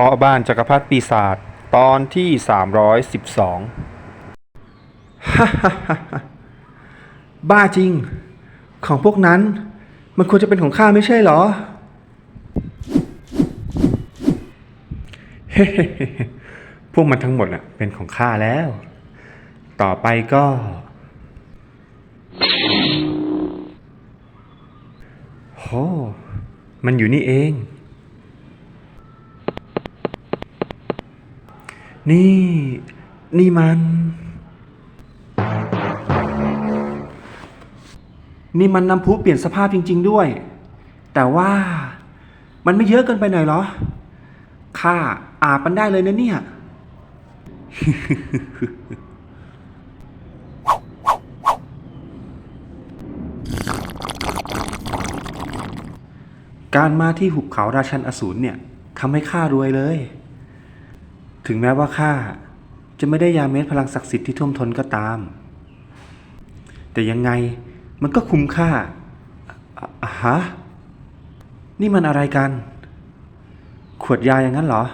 พ่อบ้านจักรพรรดิปีศาจตอนที่ 312บ้าจริง ของพวกนั้น มันควรจะเป็นของข้าไม่ใช่เหรอ เฮ้พวกมันทั้งหมดน่ะเป็นของข้าแล้ว ต่อไปก็ โห มันอยู่นี่เอง นี่ นี่มัน นี่มันน้ำพุเปลี่ยนสภาพจริง ๆ ด้วย แต่ว่ามันไม่เยอะเกินไปหน่อยเหรอข้าอาบมันได้เลยนะเนี่ย การมาที่หุบเขาราชันอสูรเนี่ยทำให้ข้ารวยเลย ถึงแม้ว่าข้าจะไม่ได้ยาเม็ดพลังศักดิ์สิทธิ์ที่ท่วมท้นก็ตาม แต่ยังไงมันก็คุ้มค่าอะฮะนี่มันอะไรกัน ขวดยาอย่างนั้นเหรอ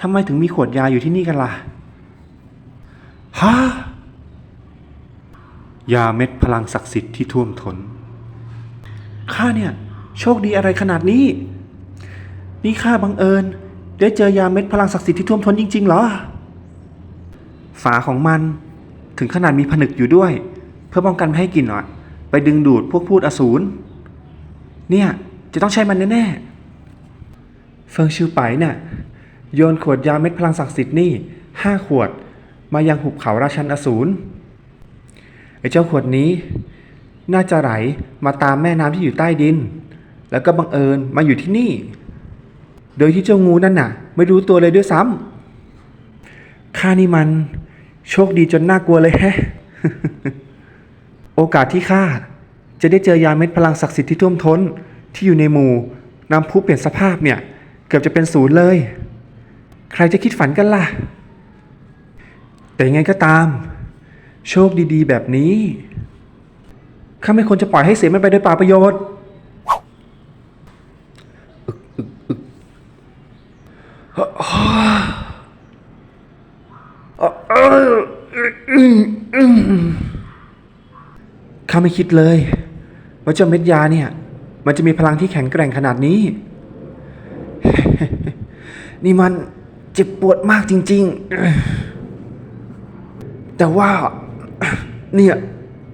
ทำไมถึงมีขวดยาอยู่ที่นี่กันล่ะฮะยาเม็ดพลังศักดิ์สิทธิ์ที่ท่วมท้นข้าเนี่ย โชคดีอะไรขนาดนี้ นี่ข้าบังเอิญ ได้เจอยาเม็ดพลังศักดิ์สิทธิ์ที่ท่วมท้นจริง ๆ เหรอ ฝาของมันถึงขนาดมีผนึกอยู่ด้วย เพื่อป้องกันไม่ให้กลิ่นอะ ไปดึงดูดพวกพูดอสูรเนี่ย จะต้องใช้มันแน่ๆเฟิงชิวไปเนี่ยโยนขวดยาเม็ดพลังศักดิ์สิทธิ์นี่ห้าขวด มายังหุบเขาราชันอสูรไอ้เจ้าขวดนี้ น่าจะไหลมาตามแม่น้ำที่อยู่ใต้ดิน แล้วก็บังเอิญมาอยู่ที่นี่ โดยที่เจ้างูนั่นน่ะ ไม่รู้ตัวเลยด้วยซ้ำข้านี่มัน โชคดีจนน่ากลัวเลยแฮะ โอกาสที่ข้าจะได้เจอยาเม็ดพลังศักดิ์สิทธิ์ที่ท่วมท้นที่อยู่ในหมู่น้ำพุเปลี่ยนสภาพเนี่ย เกือบจะเป็นศูนย์เลย ใครจะคิดฝันกันล่ะ แต่ยังไงก็ตาม โชคดีๆ แบบนี้ข้าไม่ควรจะปล่อยให้เสียมันไปโดยเปล่าประโยชน์ ข้าไม่คิดเลย ว่าเจ้าเม็ดยาเนี่ย มันจะมีพลังที่แข็งแกร่งขนาดนี้ นี่มันเจ็บปวดมากจริง ๆ แต่ว่า เนี่ย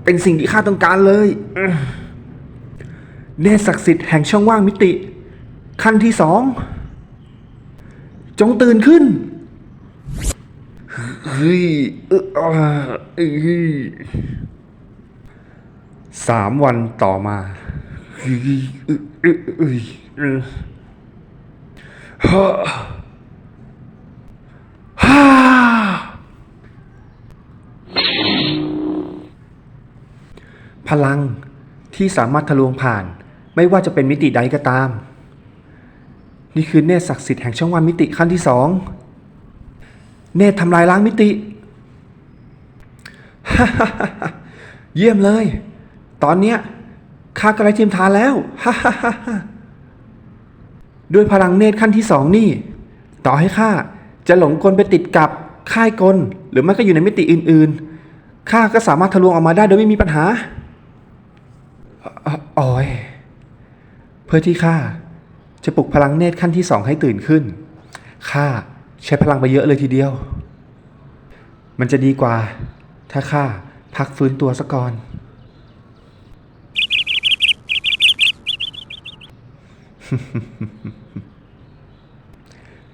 เป็นสิ่งที่ข้าต้องการเลยเนศักดิ์สิทธิ์แห่งช่องว่างมิติ ขั้นที่สอง จงตื่นขึ้น ฮ้ยเอออ่าเอ้ยสามวันต่อมาเฮ้ยเอ้ยเอ้ยเอ้ยเอ้ยฮ่าฮ่าพลังที่สามารถทะลวงผ่าน ไม่ว่าจะเป็นมิติใดก็ตาม นี่คือเนตรศักดิ์สิทธิ์แห่งช่องว่างมิติขั้นที่สอง เนตรทำลายล้างมิติ เยี่ยมเลย ตอนเนี้ยข้ากำลังเทียมทานแล้ว ด้วยพลังเนตรขั้นที่สองนี่ ต่อให้ข้าจะหลงกลไปติดกับค่ายกล หรือไม่ก็อยู่ในมิติอื่นๆ ข้าก็สามารถทะลวงออกมาได้โดยไม่มีปัญหาอะอ๋อยเพื่อที่ข้าจะปลุกพลังเนตรขั้นที่สองให้ตื่นขึ้น ข้า ใช้พลังไปเยอะเลยทีเดียว มันจะดีกว่า ถ้าข้าพักฟื้นตัวซะก่อน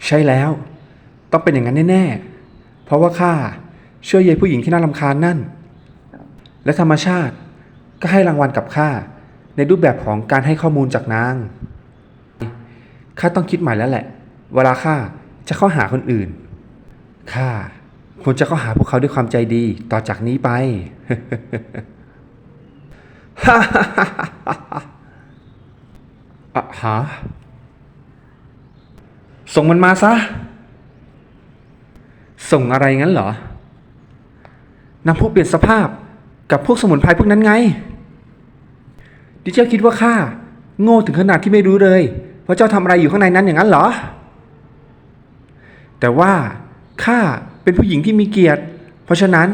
ใช่แล้ว ต้องเป็นอย่างนั้นแน่ๆ เพราะว่าข้าช่วยเยายผู้หญิงที่น่ารำคาญนั่น และธรรมชาติก็ให้รางวัลกับข้าในรูปแบบของการให้ข้อมูลจากนาง ข้าต้องคิดใหม่แล้วแหละ เวลาข้า จะเข้าหาคนอื่นข้าควรจะเข้าหาพวกเขาด้วยความใจดีต่อจากนี้ไปอะฮะส่งมันมาซะ ส่งอะไรงั้นเหรอนำพวกเปลี่ยนสภาพกับพวกสมุนไพรพวกนั้นไง ดิเจ้าคิดว่าข้าโง่ถึงขนาดที่ไม่รู้เลยว่าเจ้าทำอะไรอยู่ข้างในนั้นอย่างนั้นเหรอ แต่ว่าข้าเป็นผู้หญิงที่มีเกียรติ เพราะฉะนั้น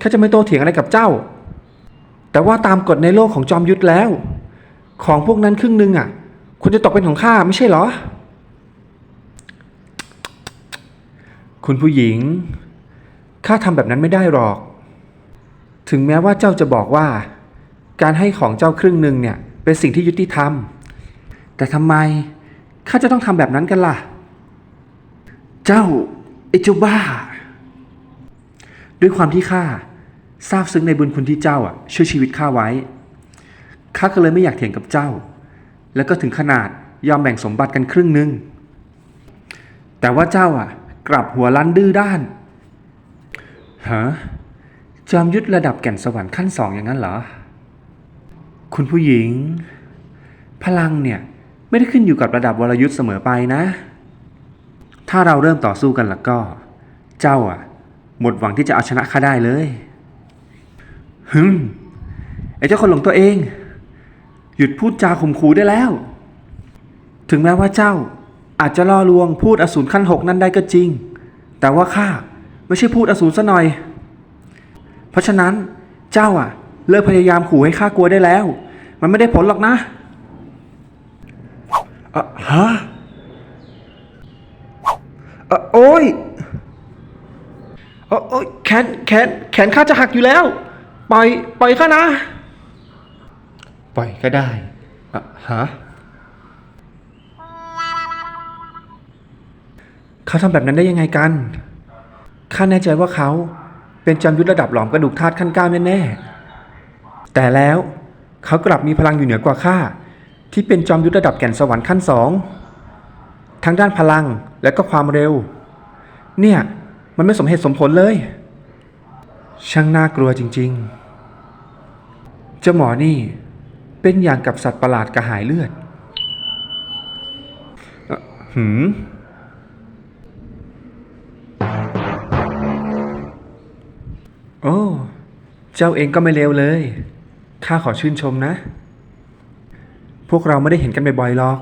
ข้าจะไม่โต้เถียงอะไรกับเจ้า แต่ว่าตามกฎในโลกของจอมยุทธแล้ว ของพวกนั้นครึ่งหนึ่งอะควรจะตกเป็นของข้าไม่ใช่เหรอ คุณผู้หญิงข้าทำแบบนั้นไม่ได้หรอก ถึงแม้ว่าเจ้าจะบอกว่า การให้ของเจ้าครึ่งหนึ่งเนี่ยเป็นสิ่งที่ยุติธรรม แต่ทำไมข้าจะต้องทำแบบนั้นกันล่ะ เจ้าไอ้เจ้าบ้า ด้วยความที่ข้าทราบซึ้งในบุญคุณที่เจ้าอะช่วยชีวิตข้าไว้ข้าก็เลยไม่อยากเถียงกับเจ้า แล้วก็ถึงขนาดยอมแบ่งสมบัติกันครึ่งหนึ่งแต่ว่าเจ้าอะ กลับหัวลันดื้อด้านฮะจอมยุทธระดับแก่นสวรรค์ขั้นสองอย่างนั้นเหรอ คุณผู้หญิง พลังเนี่ย ไม่ได้ขึ้นอยู่กับระดับวรยุทธ์เสมอไปนะ ถ้าเราเริ่มต่อสู้กันแล้วก็ เจ้าอะ หมดหวังที่จะเอาชนะข้าได้เลยฮึมไอ้เจ้าคนหลงตัวเอง หยุดพูดจาข่มขู่ได้แล้ว ถึงแม้ว่าเจ้าอาจจะล่อลวงพูดอสูรขั้นหกนั่นได้ก็จริง แต่ว่าข้าไม่ใช่พูดอสูรซะหน่อย เพราะฉะนั้นเจ้าอะ เลิกพยายามขู่ให้ข้ากลัวได้แล้ว มันไม่ได้ผลหรอกนะอะฮะ อะโอ้ยอะโอ้ยแขนแขนแขนข้าจะหักอยู่แล้ว ปล่อยปล่อยข้านะ ปล่อยก็ได้อะฮะเขาทำแบบนั้นได้ยังไงกัน ข้าแน่ใจว่าเขาเป็นจอมยุทธระดับหลอมกระดูกธาตุขั้นก้าแน่ๆแต่แล้วเขากลับมีพลังอยู่เหนือกว่าข้าที่เป็นจอมยุทธระดับแก่นสวรรค์ขั้นสองทั้งด้านพลัง และก็ความเร็ว เนี่ยมันไม่สมเหตุสมผลเลย ช่างน่ากลัวจริง ๆ เจ้าหมอนี่เป็นอย่างกับสัตว์ประหลาดกระหายเลือดเอ่อหืมโอ้ เจ้าเองก็ไม่เลวเลย ข้าขอชื่นชมนะ พวกเราไม่ได้เห็นกันบ่อยๆหรอก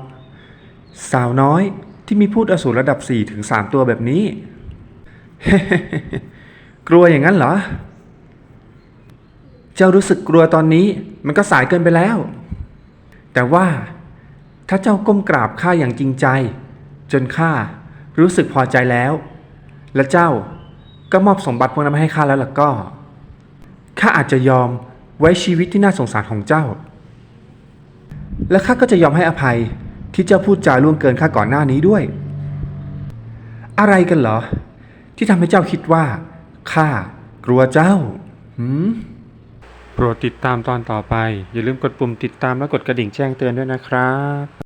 สาวน้อย ที่มีพูดอสูรระดับ4ถึง3ตัวแบบนี้ กลัวอย่างนั้นเหรอ เจ้ารู้สึกกลัวตอนนี้มันก็สายเกินไปแล้ว แต่ว่าถ้าเจ้าก้มกราบข้าอย่างจริงใจ จนข้ารู้สึกพอใจแล้ว และเจ้าก็มอบสมบัติพวกนั้นมาให้ข้าแล้วล่ะก็ข้าอาจจะยอมไว้ชีวิตที่น่าสงสารของเจ้า และข้าก็จะยอมให้อภัย ที่เจ้าพูดจาล่วงเกินข้าก่อนหน้านี้ด้วย อะไรกันเหรอ ที่ทำให้เจ้าคิดว่าข้ากลัวเจ้าหืมโปรดติดตามตอนต่อไป อย่าลืมกดปุ่มติดตามและกดกระดิ่งแจ้งเตือนด้วยนะครับ